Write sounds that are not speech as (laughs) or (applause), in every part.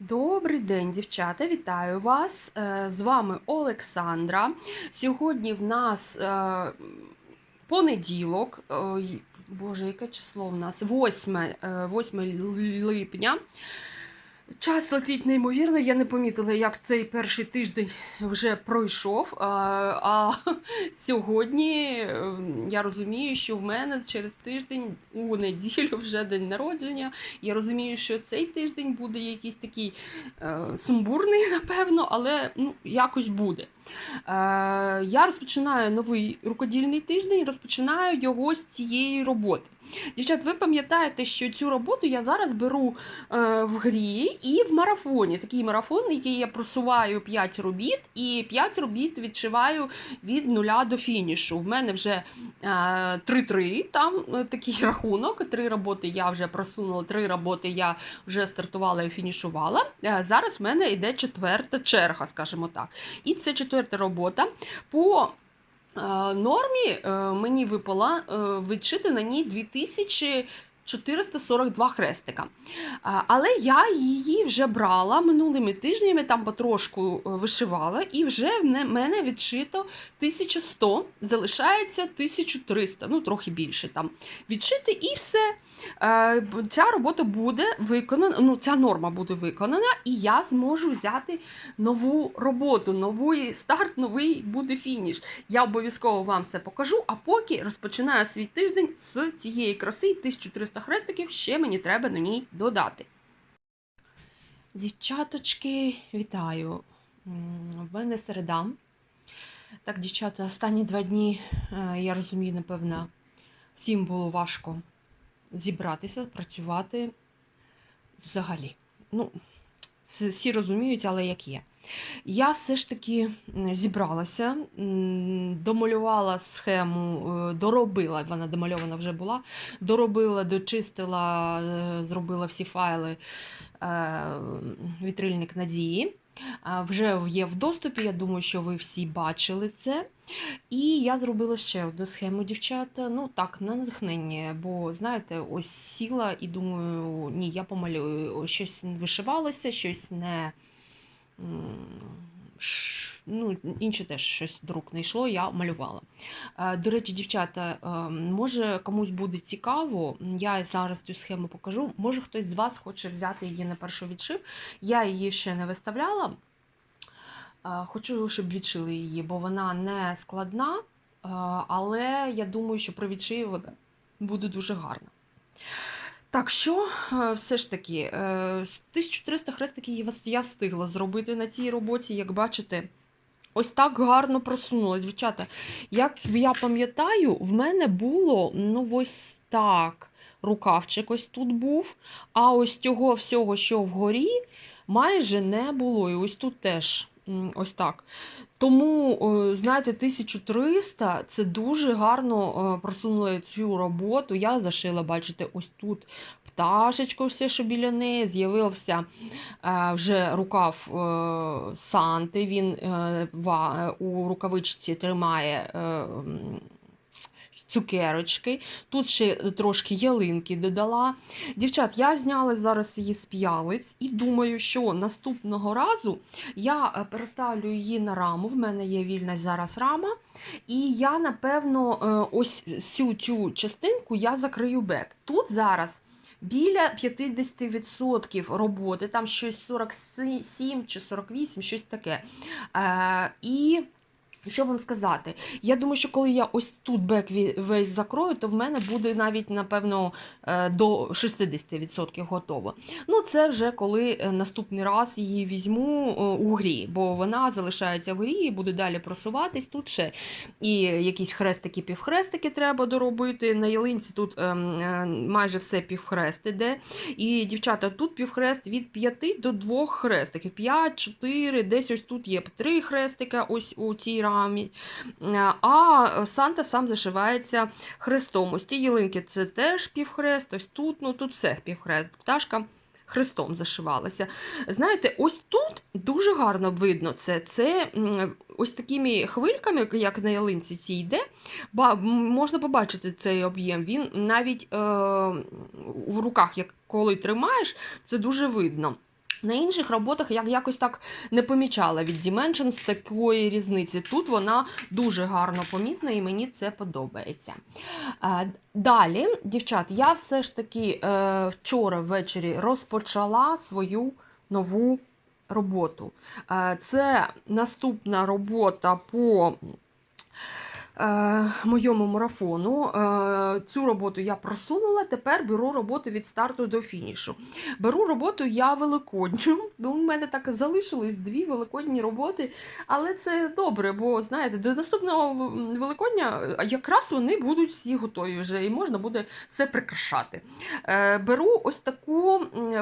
Добрий день, дівчата! Вітаю вас! Е, З вами Олександра. Сьогодні в нас е, понеділок. Боже, яке число в нас? 8, е, 8 липня. Час летить неймовірно. Я не помітила, як цей перший тиждень вже пройшов. А, а (laughs) сьогодні е, я розумію, що в мене через тиждень у неділю вже день народження. Я розумію, що цей тиждень буде якийсь такий е, сумбурний, (laughs) напевно, але ну, якось буде. Е, я розпочинаю новий рукодільний тиждень, розпочинаю його з цієї роботи. Дівчат, ви пам'ятаєте, що цю роботу я зараз беру е, в грі і в марафоні. Такий марафон, який я просуваю 5 робіт, і 5 робіт відшиваю від нуля до фінішу. В мене вже е, 3-3, там е, такий (laughs) рахунок. Три роботи я вже просунула, три роботи я вже стартувала і фінішувала. Зараз в мене йде четверта черга, скажімо так. І це четверта робота. По е, нормі е, мені випала е, відшити на ній 2442 хрестика. Але я її вже брала минулими тижнями, там потрошку е, вишивала, і вже в мене відшито 1100, залишається 1300, ну трохи більше там відшити, і все. Е, Ця робота буде виконана, ну ця норма буде виконана, і я зможу взяти нову роботу, новий старт, новий буде фініш. Я обов'язково вам все покажу, а поки розпочинаю свій тиждень з цієї краси 1300 хрестиків, ще мені треба на ній додати. Дівчаточки, вітаю! В мене середа. Так, дівчата, останні два дні, е, я розумію, напевно, всім було важко зібратися, працювати взагалі. Ну, всі розуміють, але як є. Я все ж таки зібралася, домалювала схему, е, доробила, вона домальована вже була, доробила, дочистила, е, зробила всі файли е, вітрильник надії. Вже є в доступі, я думаю, що ви всі бачили це. І я зробила ще одну схему, дівчата. Ну так, на натхнення, бо знаєте, ось сіла і думаю, ні, я помалюю. Щось вишивалося, щось не. Ну, інше теж щось до рук не йшло, я малювала. Е, До речі, дівчата, е, може комусь буде цікаво, я зараз цю схему покажу. Може хтось з вас хоче взяти її на перший відшив. Я її ще не виставляла. Е, Хочу, щоб відшили її, бо вона не складна, але я думаю, що при відшиві вона буде дуже гарна. Так що, е, все ж таки, е, 1300 хрестиків я встигла зробити на цій роботі, як бачите. Ось так гарно просунула, дівчата. Як я пам'ятаю, в мене було ну ось так. Рукавчик ось тут був, а ось цього всього, що вгорі, майже не було. І ось тут теж ось так. Тому, е, знаєте, 1300 це дуже гарно е, просунули цю роботу. Я зашила, бачите, ось тут пташечку, все, що біля неї, з'явився е, вже рукав е, Санти. Він е, у рукавичці тримає. Е, Цукерочки, тут ще трошки ялинки додала. Дівчат, я зняла зараз її з п'ялиць і думаю, що наступного разу я е, переставлю її на раму. В мене є вільна зараз рама. І я, напевно, е, ось всю цю частинку я закрию бек. Тут зараз біля 50% роботи, там щось 47 чи 48, щось таке. Е, і що вам сказати? Я думаю, що коли я ось тут бек весь закрою, то в мене буде навіть, напевно, е, до 60% готово. Ну, це вже коли е, наступний раз її візьму е, у грі, бо вона залишається в грі і буде далі просуватись. Тут ще і якісь хрестики, півхрестики треба доробити. На ялинці тут ем, майже все півхрест іде. І, дівчата, тут півхрест від 5 до 2 хрестиків. 5, 4, десь ось тут є 3 хрестика, ось у цій рамі. Е, А Санта сам зашивається хрестом. Ось ці ялинки це теж півхрест, ось тут, ну тут все півхрест. Пташка хрестом зашивалася. Знаєте, ось тут дуже гарно видно це. Це ось такими хвильками, як на ялинці цій йде, можна побачити цей об'єм. Він навіть е, в руках, як коли тримаєш, це дуже видно. На інших роботах я якось так не помічала від Dimensions такої різниці. Тут вона дуже гарно помітна і мені це подобається. Е, Далі, дівчат, я все ж таки е, вчора ввечері розпочала свою нову роботу. Е, Це наступна робота по моєму марафону. Е, Цю роботу я просунула, тепер беру роботу від старту до фінішу. Беру роботу я великодню, у мене так залишились дві великодні роботи, але це добре, бо знаєте, до наступного Великодня е, якраз вони будуть всі готові вже і можна буде все прикрашати. Е, Беру ось таку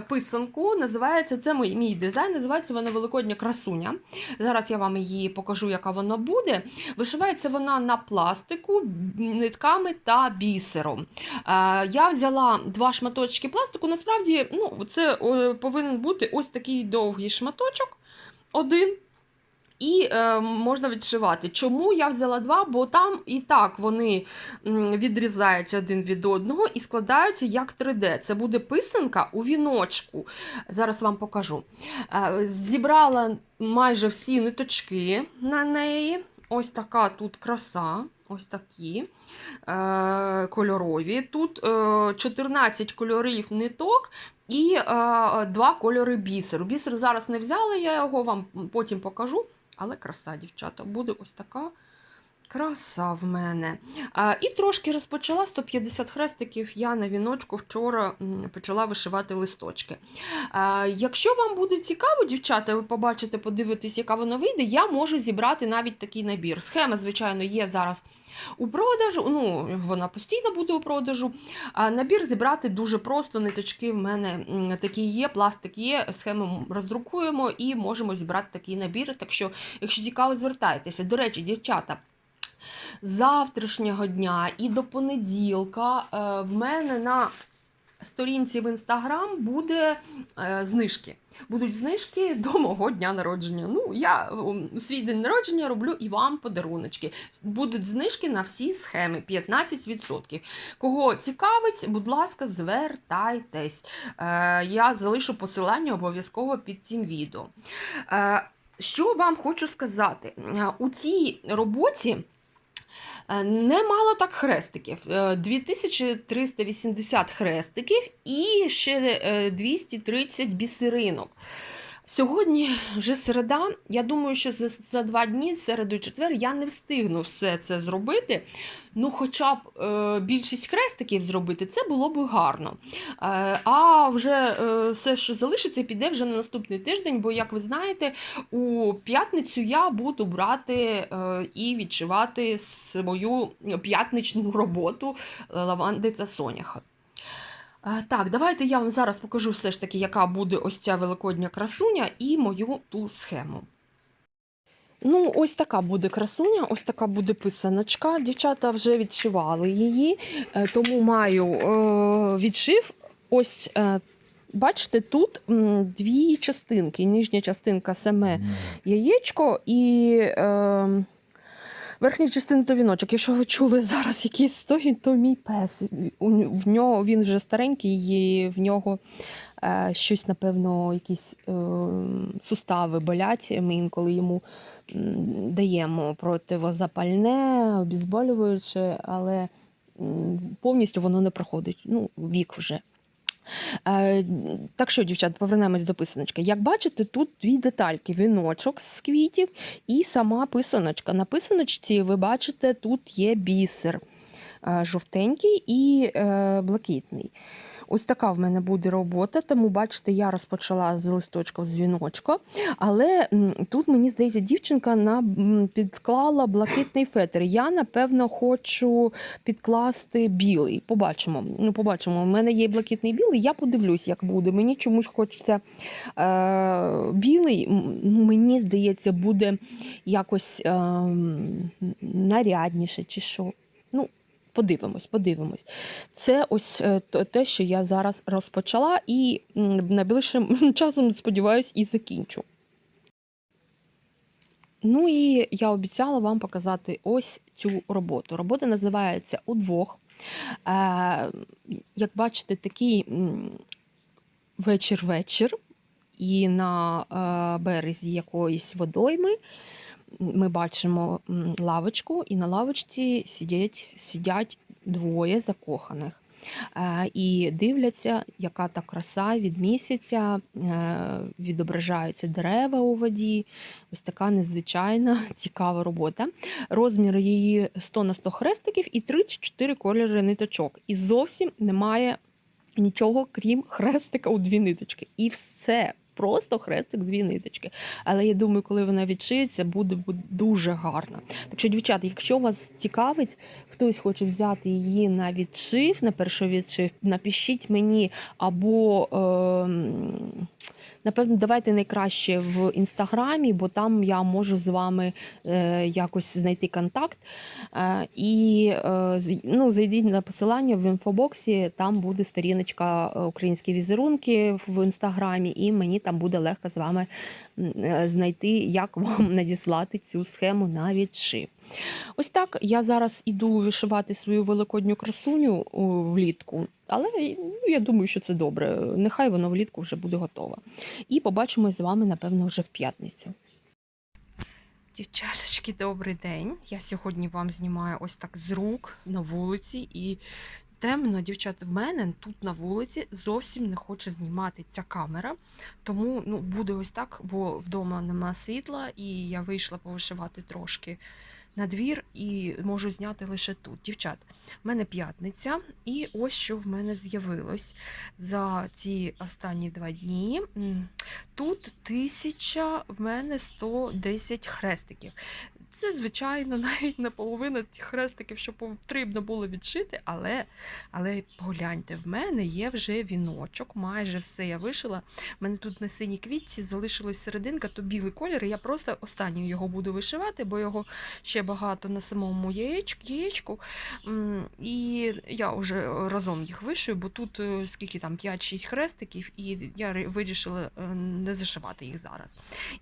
писанку, називається це мій, мій дизайн, називається вона Великодня красуня. Зараз я вам її покажу, яка вона буде. Вишивається вона на пластику, нитками та бісером. Е, Я взяла два шматочки пластику. Насправді, ну, це е, повинен бути ось такий довгий шматочок. Один. І е, можна відшивати. Чому я взяла два? Бо там і так вони відрізаються один від одного і складаються як 3D. Це буде писанка у віночку. Зараз вам покажу. Е, зібрала майже всі ниточки на неї. Ось така тут краса. Ось такі е, кольорові. Тут е, 14 кольорів ниток і е, два кольори бісеру. Бісер зараз не взяла, я його вам потім покажу. Але краса, дівчата, буде ось така краса в мене. А, і трошки розпочала 150 хрестиків. Я на віночку вчора почала вишивати листочки. А, якщо вам буде цікаво, дівчата, ви побачите, подивитесь, яка вона вийде, я можу зібрати навіть такий набір. Схема, звичайно, є зараз. У продажу, ну, вона постійно буде у продажу. А набір зібрати дуже просто. Ниточки в мене такі є, пластик є, схему роздрукуємо і можемо зібрати такий набір. Так що, якщо цікаво, звертайтеся. До речі, дівчата. Завтрашнього дня і до понеділка е, в мене на сторінці в інстаграм буде е, знижки. Будуть знижки до мого дня народження. Ну, я свій день народження роблю і вам подаруночки. Будуть знижки на всі схеми 15%. Кого цікавить, будь ласка, звертайтесь. Е, я залишу посилання обов'язково під цим відео. Що вам хочу сказати? У цій роботі. Е, Немало так хрестиків. Е, 2380 хрестиків і ще е, 230 бісеринок. Сьогодні вже середа. Я думаю, що за, за два дні, середу і четвер, я не встигну все це зробити. Ну, хоча б е, більшість хрестиків зробити, це було б гарно. Е, а вже е, все, що залишиться, піде вже на наступний тиждень, бо, як ви знаєте, у п'ятницю я буду брати е, і відшивати свою п'ятничну роботу е, лаванди та соняха. Е, Так, давайте я вам зараз покажу все ж таки, яка буде ось ця великодня красуня і мою ту схему. Ну, ось така буде красуня, ось така буде писаночка. Дівчата вже відшивали її, е, тому маю е, відшив. Ось, бачите, тут дві частинки. Нижня частинка саме яєчко і е, верхня частина то віночок. Якщо ви чули зараз якийсь стогін, то мій пес. В нього він вже старенький, і в нього е, щось, напевно, якісь е, сустави болять. Ми інколи йому даємо противозапальне, обізболююче, але повністю воно не проходить. Ну, вік вже. Е, так що, дівчат, повернемось до писаночки. Як бачите, тут дві детальки: віночок з квітів і сама писаночка. На писаночці ви бачите, тут є бісер е, жовтенький і е, блакитний. Ось така в мене буде робота, тому бачите, я розпочала з листочка в дзвіночка, але тут, мені здається, дівчинка на, підклала блакитний фетр. Я, напевно, хочу підкласти білий. Побачимо. Ну, побачимо. У мене є блакитний білий, я подивлюсь, як буде. Мені чомусь хочеться е, білий, ну, мені здається, буде якось е, нарядніше чи що. Подивимось, подивимось. Це ось е, те, що я зараз розпочала, і найближчим (laughs) часом, сподіваюсь, і закінчу. Ну і я обіцяла вам показати ось цю роботу. Робота називається удвох. Е, як бачите, такий вечір-вечір. і на е, березі якоїсь водойми ми бачимо лавочку, і на лавочці сидять, сидять двоє закоханих. Е, І дивляться, яка та краса від місяця, е, відображаються дерева у воді. Ось така незвичайна (laughs) цікава робота. Розмір її 100 на 100 хрестиків і 34 кольори ниточок. І зовсім немає нічого, крім хрестика у дві ниточки. І все. Просто хрестик дві ниточки. Але я думаю, коли вона відшиється, буде, буде дуже гарно. Так що, дівчата, якщо вас цікавить, хтось хоче взяти її на відшив, на перший відшив, напишіть мені або. ем, Напевно, давайте найкраще в інстаграмі, бо там я можу з вами е, якось знайти контакт. Е, і е, ну, зайдіть на посилання в інфобоксі, там буде сторіночка українські візерунки в інстаграмі, і мені там буде легко з вами знайти, як вам (laughs) надіслати цю схему на відшив. Ось так я зараз іду вишивати свою великодню красуню влітку, але ну, я думаю, що це добре. Нехай воно влітку вже буде готово. І побачимось з вами, напевно, вже в п'ятницю. Дівчаточки, добрий день. Я сьогодні вам знімаю ось так з рук на вулиці і. Темно, дівчата, в мене тут на вулиці зовсім не хоче знімати ця камера. Тому ну, буде ось так, бо вдома нема світла, і я вийшла повишивати трошки на двір і можу зняти лише тут. Дівчат, в мене п'ятниця, і ось що в мене з'явилось за ці останні два дні. Тут тисяча, в мене 110 хрестиків. Це, звичайно, (laughs) навіть не половина тих хрестиків, що потрібно було відшити, але, але погляньте, в мене є вже віночок, майже все я вишила. У мене тут на синій квітці залишилась серединка, то білий колір. і Я просто останнім його буду вишивати, бо його ще багато на самому яєчку. яєчку. І я вже разом їх вишию, бо тут е, скільки там 5-6 хрестиків, і я вирішила е, не зашивати їх зараз.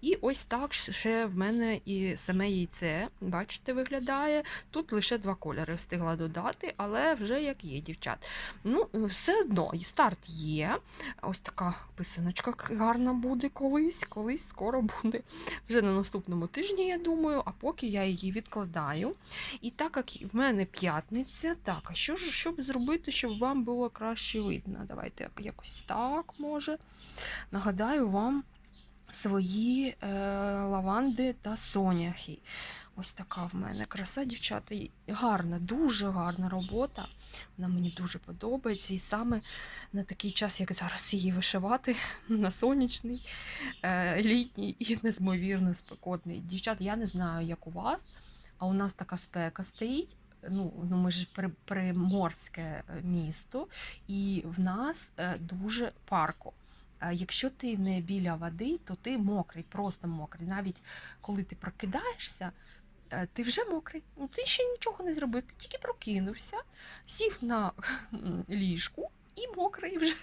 І ось так ще в мене і саме яйце, бачите, виглядає. Тут лише два кольори встигла додати, але вже як є, дівчат. Ну, все одно, і старт є. Ось така писаночка гарна буде колись, колись скоро буде. Вже на наступному тижні, я думаю, а поки я її відкладаю. І так як в мене п'ятниця, так, а що ж щоб зробити, щоб вам було краще видно? Давайте якось так може. Нагадаю вам свої е, лаванди та соняхи. Ось така в мене краса, дівчата. І Гарна, дуже гарна робота. Вона мені дуже подобається. І саме на такий час, як зараз її вишивати, (laughs) на сонячний, е, літній і незмовірно спекотний. Дівчата, я не знаю, як у вас, а у нас така спека стоїть. Ну, ну ми ж при- приморське е, місто, і в нас е, дуже парко. Якщо ти не біля води, то ти мокрий, просто мокрий. Навіть коли ти прокидаєшся, ти вже мокрий. Ну, ти ще нічого не зробив, ти тільки прокинувся, сів на (laughs) ліжку і мокрий вже.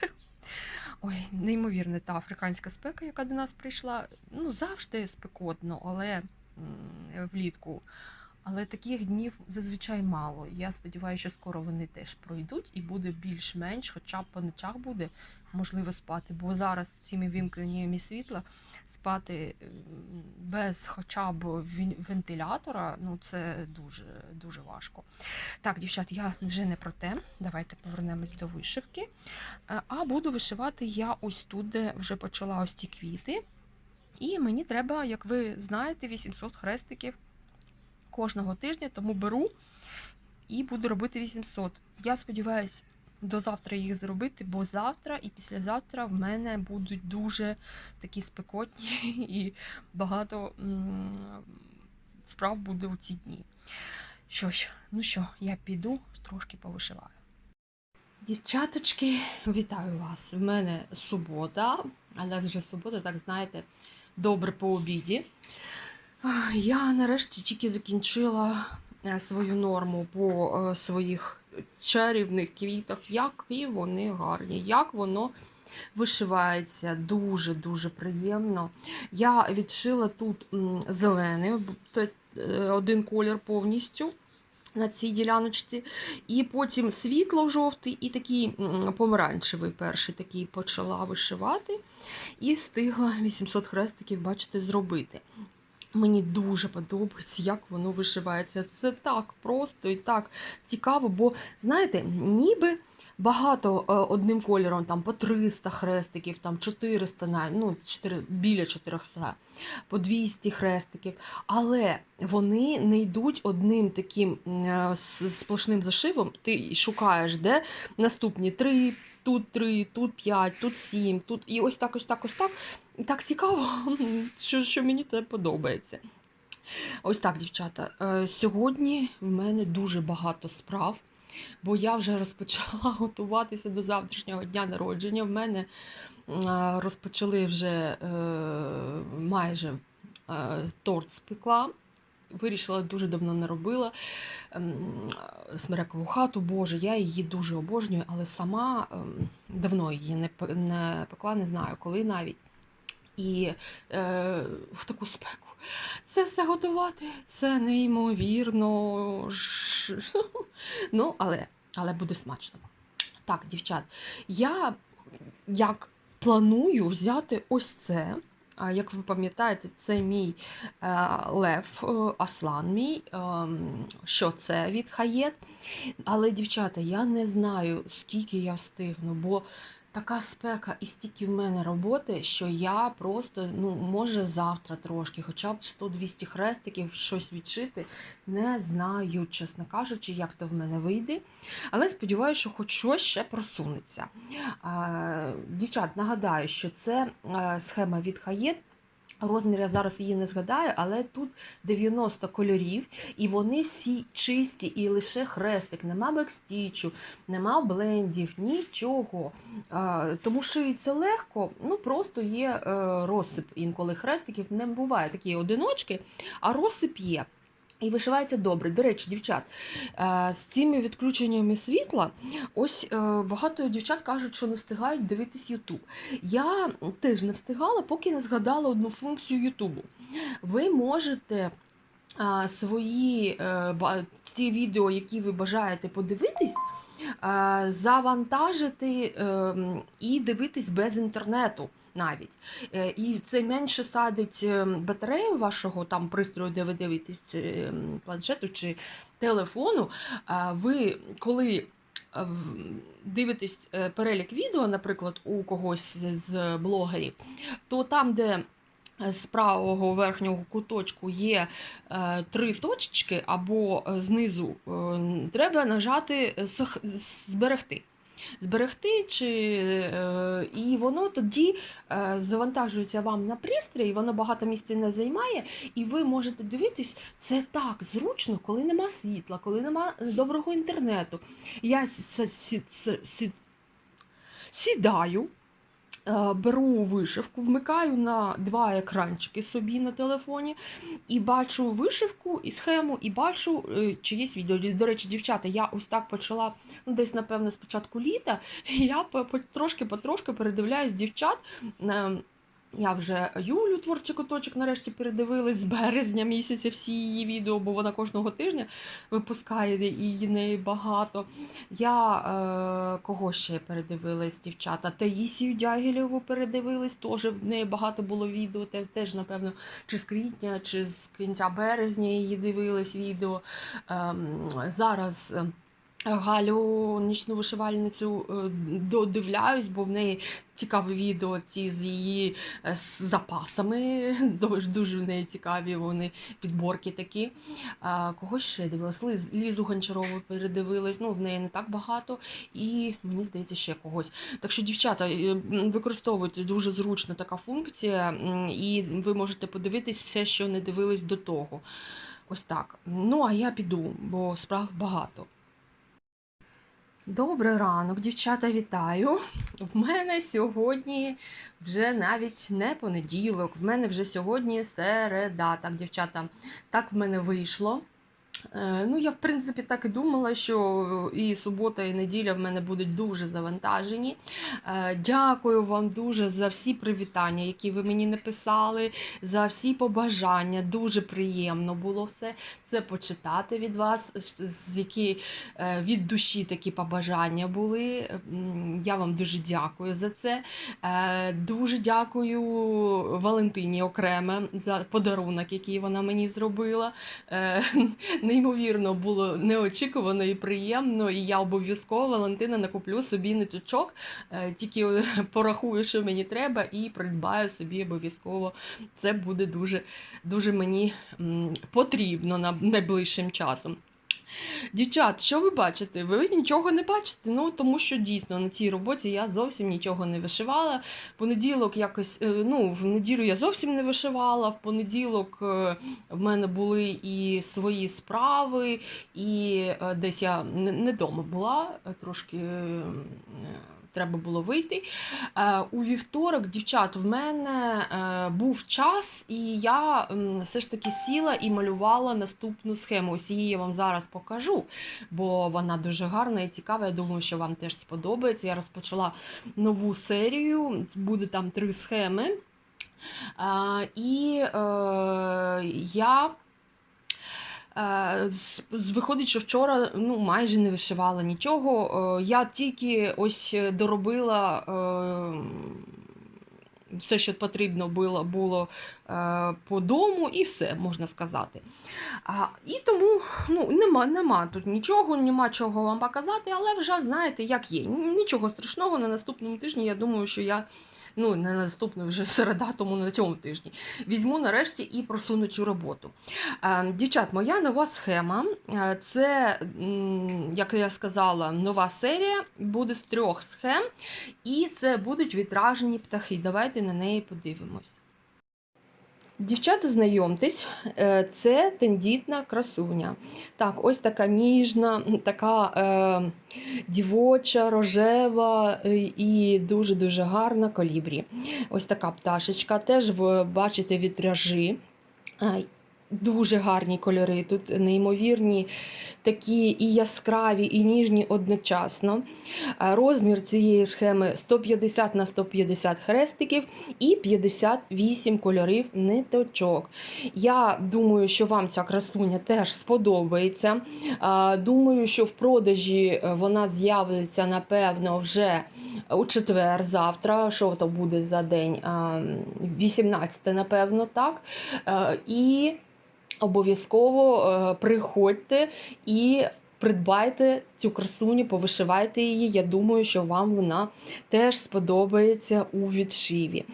Ой, неймовірна та африканська спека, яка до нас прийшла. Ну, завжди спекотно, але влітку. Але таких днів зазвичай мало. Я сподіваюся, що скоро вони теж пройдуть і буде більш-менш, хоча б по ночах буде можливо спати. Бо зараз з цими вімкненнями світла спати без хоча б вентилятора, ну це дуже дуже важко. Так, дівчат, я вже не про те. Давайте повернемось до вишивки. Е, А буду вишивати я ось тут, де вже почала ось ці квіти. І мені треба, як ви знаєте, 800 хрестиків кожного тижня, тому беру і буду робити 800. Я сподіваюся, до завтра їх зробити, бо завтра і післязавтра в мене будуть дуже такі спекотні (laughs) і багато справ буде у ці дні. Що ж, ну що, я піду трошки повишиваю. Дівчаточки, вітаю вас. В мене субота, але вже субота, так знаєте, добре по обіді. Я нарешті тільки закінчила е, свою норму по е, своїх чарівних квітах. Які вони гарні, як воно вишивається дуже-дуже приємно. Я відшила тут зелений, е, один колір повністю. на цій діляночці. І потім світло-жовтий і такий помаранчевий перший такий почала вишивати. І встигла 800 хрестиків, бачите, зробити. Мені дуже подобається, як воно вишивається. Це так просто і так цікаво, бо, знаєте, ніби багато е, одним кольором, там по 300 хрестиків, там 400, ну, 4, біля 400, по 200 хрестиків, але вони не йдуть одним таким е, сплошним зашивом. Ти шукаєш, де наступні 3, тут 3, тут 5, тут 7, тут і ось так, ось так, ось так. Так цікаво, (laughs) що, що мені це подобається. Ось так, дівчата. Е, Сьогодні в мене дуже багато справ, бо я вже розпочала (laughs) готуватися до завтрашнього дня народження. В мене е, розпочали вже е, майже торт спекла. Вирішила, дуже давно не робила ем, смерекову хату, Боже, я її дуже обожнюю, але сама ем, давно її не пекла, не знаю коли навіть. І е, в таку спеку. Це все готувати, це неймовірно. Ну, але, але буде смачно. Так, дівчат, я як планую взяти ось це. Як ви пам'ятаєте, це мій е, лев, е, аслан мій, ем, що це від хаєт. Але, дівчата, я не знаю, скільки я встигну, бо така спека і стільки в мене роботи, що я просто, ну, може, завтра трошки, хоча б 100-200 хрестиків щось відшити. Не знаю, чесно кажучи, як то в мене вийде. Але сподіваюся, що хоч щось ще просунеться. Дівчат, нагадаю, що це е, схема від хаєт. Розмір я зараз її не згадаю, але тут 90 кольорів, і вони всі чисті, і лише хрестик, нема бекстічу, нема блендів, нічого. Тому шиється легко, ну просто є е, розсип. Інколи хрестиків не буває такі одиночки, а розсип є. І вишивається добре. До речі, дівчат, е, з цими відключеннями світла, ось е, багато дівчат кажуть, що не встигають дивитись Ютуб. Я теж не встигала, поки не згадала одну функцію Ютубу. Ви можете свої е, ті відео, які ви бажаєте подивитись, завантажити е, і дивитись без інтернету. Навіть Е, і це менше садить е, батарею вашого там пристрою, де ви дивитесь е, планшету чи телефону. Ви коли е, дивитесь е, перелік відео, наприклад, у когось з- блогерів, то там, де з правого верхнього куточку є е, три точечки, або е, знизу е, треба нажати «Сох- зберегти. Зберегти, чи, і воно тоді завантажується вам на пристрій, воно багато місця не займає, і ви можете дивитись, це так зручно, коли нема світла, коли нема доброго інтернету. Я сідаю, беру вишивку, вмикаю на два екранчики собі на телефоні і бачу вишивку і схему, і бачу е, чиєсь відео. До речі, дівчата, я ось так почала ну, десь, напевно, з початку літа. І (laughs) я по- по- трошки-потрошки передивляюсь дівчат. Е, Я вже Юлю творчий куточок нарешті передивилась з березня місяця всі її відео, бо вона кожного тижня випускає її неї багато. Я е, кого ще передивилась, дівчата? Таїсію Дягілєву передивилась, теж в неї багато було відео, теж, напевно, чи з квітня, чи з кінця березня її дивилась відео. Ем, зараз. Галю нічну вишивальницю е, додивляюсь, бо в неї цікаві відео ці з її е, запасами. (laughs) Дуже, дуже в неї цікаві вони підборки такі. А, кого ще дивилась? Ліз, Лізу Гончарову передивилась, ну в неї не так багато, і мені здається, ще когось. Так що, дівчата, е, використовуйте дуже зручна така функція, і ви можете подивитись все, що не дивились до того. Ось так. Ну, а я піду, бо справ багато. Добрий ранок, дівчата, вітаю. В мене сьогодні вже навіть не понеділок, в мене вже сьогодні середа. Так, дівчата, так в мене вийшло. Е, Ну, я в принципі так і думала, що і субота, і неділя в мене будуть дуже завантажені. Е, Дякую вам дуже за всі привітання, які ви мені написали, за всі побажання. Дуже приємно було все це почитати від вас, які е, від душі такі побажання були. Я вам дуже дякую за це. Дуже дякую Валентині окреме за подарунок, який вона мені зробила. Е, неймовірно було неочікувано і приємно. І я обов'язково Валентина накуплю собі ниточок, е, тільки (laughs) порахую, що мені треба, і придбаю собі обов'язково. Це буде дуже, дуже мені потрібно найближчим часом. Дівчат, що ви бачите? Ви нічого не бачите? Ну тому що дійсно на цій роботі я зовсім нічого не вишивала. Понеділок якось, е, ну, в неділю я зовсім не вишивала. В понеділок е, в мене були і свої справи, і е, десь я не, вдома була, трошки. Треба було вийти. Е, У вівторок, дівчат, в мене е, був час, і я все ж таки сіла і малювала наступну схему. Ось її я вам зараз покажу, бо вона дуже гарна і цікава. Я думаю, що вам теж сподобається. Я розпочала нову серію, буде там три схеми. Е, І я. Е, Виходить, що вчора ну, майже не вишивала нічого. Е, Я тільки ось доробила е, все, що потрібно було, було по дому, і все, можна сказати. І тому ну, нема, нема тут нічого, нема чого вам показати, але вже знаєте, як є. Нічого страшного на наступному тижні. Я думаю, що я. Ну, на наступний вже середа, тому на цьому тижні. Візьму нарешті і просуну цю роботу. Дівчат, моя нова схема. Це, як я сказала, нова серія буде з трьох схем, і це будуть вітражні птахи. Давайте на неї подивимось. Дівчата, знайомтесь, е, це тендітна красуня. Так, ось така ніжна, така е, дівоча, рожева е, і дуже-дуже гарна колібрі. Ось така пташечка. Теж ви бачите вітражі. Дуже гарні кольори, тут неймовірні, такі і яскраві, і ніжні одночасно. Е, Розмір цієї схеми 150 на 150 хрестиків і 58 кольорів ниточок. Я думаю, що вам ця красуня теж сподобається. Е, Думаю, що в продажі е, вона з'явиться, напевно, вже у четвер, завтра. Що то буде за день? А, 18, напевно, так. І обов'язково е, приходьте і придбайте цю красуню, повишивайте її. Я думаю, що вам вона теж сподобається у відшиві.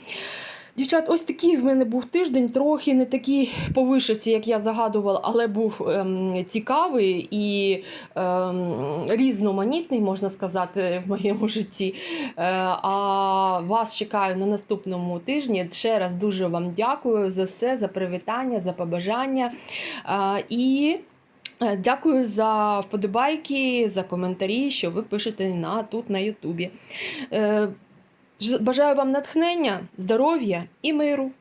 Дівчат, ось такий в мене був тиждень, трохи не такий по вишивці, як я загадувала, але був ем, цікавий і ем, різноманітний, можна сказати, в моєму житті. Е, а вас чекаю на наступному тижні. Ще раз дуже вам дякую за все, за привітання, за побажання. Е, і е, Дякую за вподобайки, за коментарі, що ви пишете на, тут на Ютубі. Бажаю вам натхнення, здоров'я і миру.